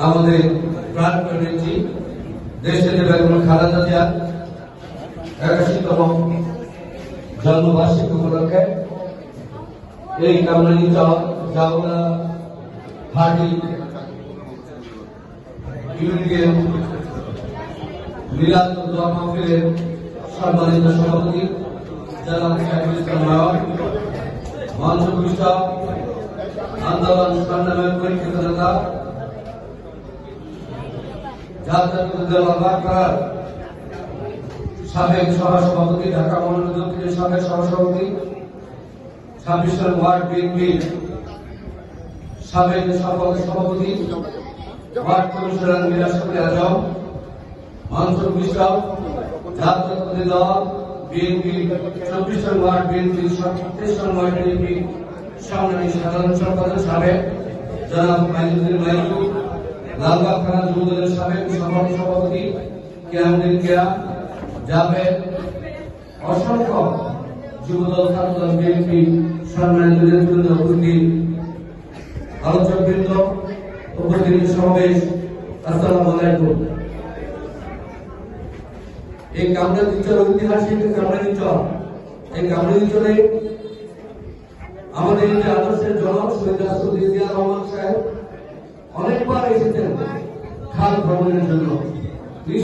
আমাদের প্রাণ নেত্রী দেশের বেগম খালেদা জিয়া, একাশিতম জন্মবার্ষিকী উপলক্ষে এই কামরানিত দোয়া মাহফিলের সম্মানিত সভাপতি মঞ্চ আন্দোলন সংগ্রামের পরীক্ষিত নেতা সাবেক সহসভাপতি, ঢাকা দক্ষিণের সাবেক সহসভাপতি ওয়ার্ড বিএনপি সাবেক সভাপতি সভাপতি, ওয়ার্ড কমিশনার আজম জাতীয় দল BNP ward BNP ward BNP সাধারণ সম্পাদক সাবেক জনাব মাইজুদ্দিন মাইজু লালবাগ থানা যুবদলের সাবেক সভাপতি সভাপতি কেরামুদ্দিন কেরা জাভেদ, অসংখ্য যুবদল, ছাত্রদল, বিএনপি, সম্মানিত নেতৃবৃন্দ, উপস্থিত আলোচকবৃন্দ, উপস্থিত সমাবেশ। আসসালামু আলাইকুম। এই কামরা দিচ্ছর ঐতিহাসিক কামরা দিচ্ছর এই কামরা দিচ্ছরে আমাদের যে আদর্শের জনক শহীদ রাষ্ট্রপতি রহমান সাহেব অনেকবার এসেছেন খাল ভ্রমণের জন্য।